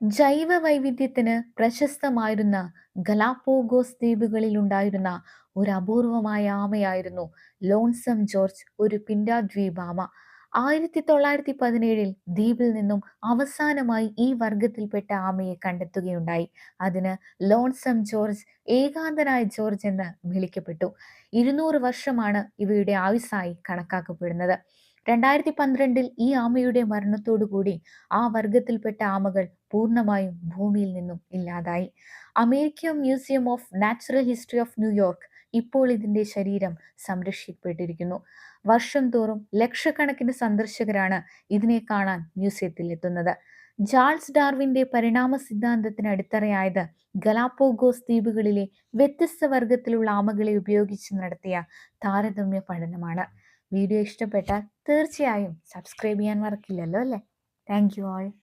ജൈവ വൈവിധ്യത്തിന് പ്രശസ്തമായിരുന്ന ദ്വീപുകളിൽ ഉണ്ടായിരുന്ന ഒരു അപൂർവമായ ആമയായിരുന്നു ലോൺസം ജോർജ് ഒരു പിൻഡാ ദ്വീപാമ ആയിരത്തി തൊള്ളായിരത്തി പതിനേഴിൽ ദ്വീപിൽ നിന്നും അവസാനമായി ഈ വർഗത്തിൽപ്പെട്ട ആമയെ കണ്ടെത്തുകയുണ്ടായി. അതിന് ലോൺസം ജോർജ് ഏകാന്തനായ ജോർജ് എന്ന് വിളിക്കപ്പെട്ടു. ഇരുന്നൂറ് വർഷമാണ് ഇവയുടെ ആയുസ്സായി കണക്കാക്കപ്പെടുന്നത്. രണ്ടായിരത്തി പന്ത്രണ്ടിൽ ഈ ആമയുടെ മരണത്തോടുകൂടി ആ വർഗത്തിൽപ്പെട്ട ആമകൾ പൂർണമായും ഭൂമിയിൽ നിന്നും ഇല്ലാതായി. American museum of natural history of New York ഇപ്പോൾ ഇതിന്റെ ശരീരം സംരക്ഷിക്കപ്പെട്ടിരിക്കുന്നു. വർഷം തോറും ലക്ഷക്കണക്കിന് സന്ദർശകരാണ് ഇതിനെ കാണാൻ മ്യൂസിയത്തിൽ എത്തുന്നത്. ജാൾസ് ഡാർവിന്റെ പരിണാമ സിദ്ധാന്തത്തിന് അടിത്തറയായത് ഗലാപ്പോഗോസ് ദ്വീപുകളിലെ വ്യത്യസ്ത വർഗത്തിലുള്ള ആമകളെ ഉപയോഗിച്ച് നടത്തിയ താരതമ്യ പഠനമാണ്. വീഡിയോ ഇഷ്ടപ്പെട്ടാൽ തീർച്ചയായും സബ്സ്ക്രൈബ് ചെയ്യാൻ മറക്കില്ലല്ലോ അല്ലേ? Thank you all